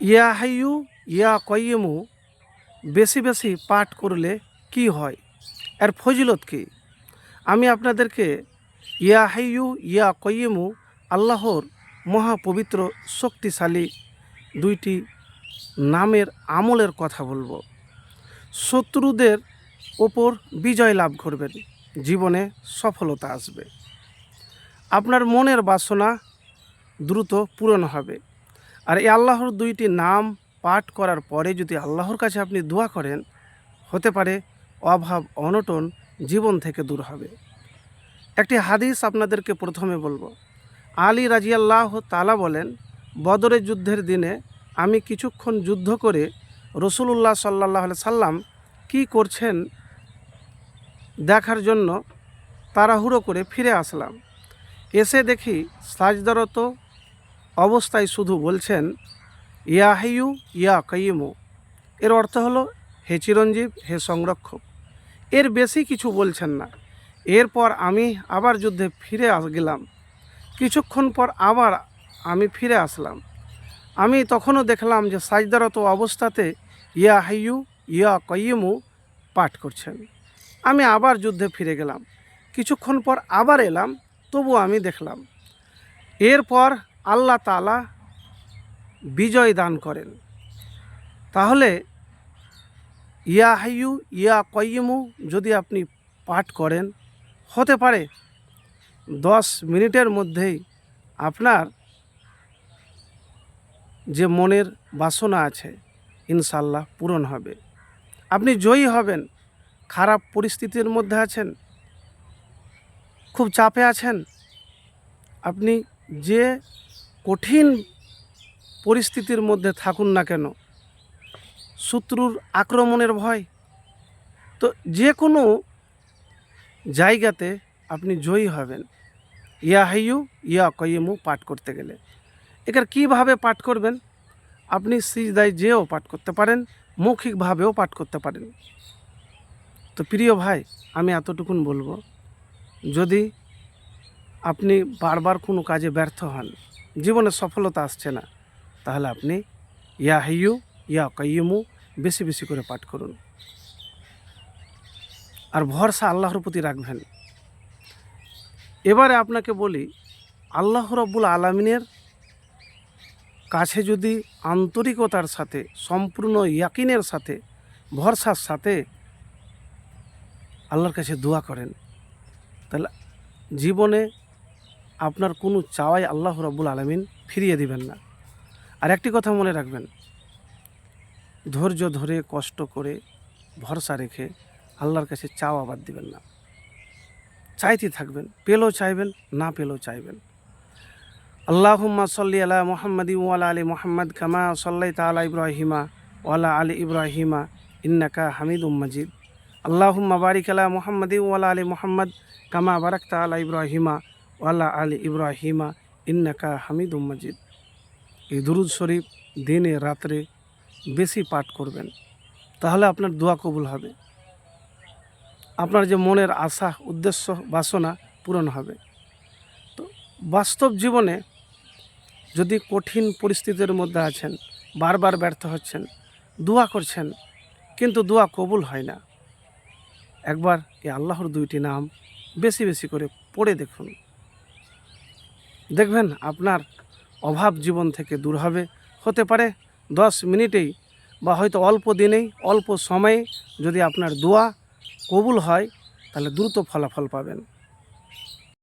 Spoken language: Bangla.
ইয়া হাইয়ু, ইয়া কয়িমু বেশি বেশি পাঠ করলে কি হয়? এর ফজিলত কি? আমি আপনাদেরকে ইয়া হাইয়ু, ইয়া কয়িমু আল্লাহর মহাপবিত্র শক্তিশালী দুইটি নামের আমলের কথা বলব। শত্রুদের ওপর বিজয় লাভ করবেন, জীবনে সফলতা আসবে। আপনার মনের বাসনা দ্রুত পূরণ হবে। আর এই আল্লাহর দুইটি নাম পাঠ করার পরে যদি আল্লাহর কাছে আপনি দোয়া করেন, হতে পারে অভাব, অনটন জীবন থেকে দূর হবে। একটি হাদিস আপনাদেরকে প্রথমে বলব। আলী রাজিয়াল্লাহ তালা বলেন বদরের যুদ্ধের দিনে আমি কিছুক্ষণ যুদ্ধ করে রসুলুল্লাহ সাল্লাহ সাল্লাম কি করছেন দেখার জন্য তাড়াহুড়ো করে ফিরে আসলাম। এসে দেখি সাজদারত অবস্থায় শুধু বলছেন, ইয়া ইয়া কাইমু এর অর্থ হলো, হে চিরঞ্জীব, হে সংরক্ষক। এর বেশি কিছু বলছেন না। এরপর আমি আবার যুদ্ধে ফিরে গেলাম। কিছুক্ষণ পর আবার আমি ফিরে আসলাম। আমি তখনও দেখলাম যে সাজদারত অবস্থাতে, ইয়া হাইয়ু, ইয়া কয়িমু পাঠ করছেন। আমি আবার যুদ্ধে ফিরে গেলাম। কিছুক্ষণ পর আবার এলাম তবু আমি দেখলাম। এরপর আল্লাহ তালা বিজয় দান করেন। তাহলে ইয়া হাইয়ু, ইয়া কয়িমু যদি আপনি পাঠ করেন, হতে পারে দশ মিনিটের মধ্যেই আপনার যে মনের বাসনা আছে ইনশাল্লাহ পূরণ হবে। আপনি জয়ী হবেন, খারাপ পরিস্থিতির মধ্যে আছেন, খুব চাপে আছেন, আপনি যে কঠিন পরিস্থিতির মধ্যে থাকুন না কেন? শত্রুর আক্রমণের ভয়। তো যে কোনো জায়গাতে আপনি জয়ী হবেন। ইয়া হাইয়ু, ইয়া কয়িমু পাঠ করতে গেলে। এখানে কীভাবে পাঠ করবেন? আপনি সিজদায় যেও পাঠ করতে পারেন, মৌখিকভাবেও পাঠ করতে পারেন। তো প্রিয় ভাই, আমি এতটুকুন বলব। যদি আপনি বারবার কোনো কাজে ব্যর্থ হন জীবনে সফলতা আসছে না। তাহলে আপনি ইয়া হাইয়ু, ইয়া কাইয়ুমু বেশি বেশি করে পাঠ করুন। আর ভরসা আল্লাহর প্রতি রাখবেন। এবারে আপনাকে বলি, আল্লাহ রব্বুল আলমিনের কাছে যদি আন্তরিকতার সাথে, সম্পূর্ণ ইয়াকিনের সাথে, ভরসার সাথে আল্লাহর কাছে দোয়া করেন, তাহলে জীবনে আপনার কোনো চাওয়াই আল্লাহ রব্বুল আলমিন ফিরিয়ে দিবেন না। আর একটি কথা মনে রাখবেন, ধৈর্য ধরে, কষ্ট করে, ভরসা রেখে আল্লাহর কাছে চাওয়া বাদ দিবেন না। চাইতে থাকবেন, পেলেও চাইবেন, না পেলেও চাইবেন। আল্লাহুম্মা সাল্লি আলা মোহাম্মদ ওয়ালা আলী মোহাম্মদ কামা সাল্লাই তালা ইব্রাহিমা ওয়ালা আলী ইব্রাহিমা ইন্নাকা হামিদুম মাজিদ। আল্লাহুম্মা বারিক আলা মোহাম্মদ ওয়ালা আলী মোহাম্মদ কামা বারাক তালা ইব্রাহিমা ওয়ালা আলী ইব্রাহিমা ইন্নাকা হামিদুম মাজিদ। এই দুরুদ শরীফ দিনে রাত্রে বেশি পাঠ করবেন, তাহলে আপনার দোয়া কবুল হবে। আপনার যে মনের আশা, উদ্দেশ্য, বাসনা পূরণ হবে। তো বাস্তব জীবনে যদি কঠিন পরিস্থিতির মধ্যে আছেন, বারবার ব্যর্থ হচ্ছেন, দোয়া করছেন, কিন্তু দোয়া কবুল হয় না, একবার এই আল্লাহর দুইটি নাম বেশি বেশি করে পড়ে দেখুন। দেখবেন আপনার অভাব জীবন থেকে দূর হবে। হতে পারে দশ মিনিটেই বা হয়তো অল্প দিনেই, অল্প সময়ে যদি আপনার দোয়া কবুল হয়, তাহলে দ্রুত ফলাফল পাবেন।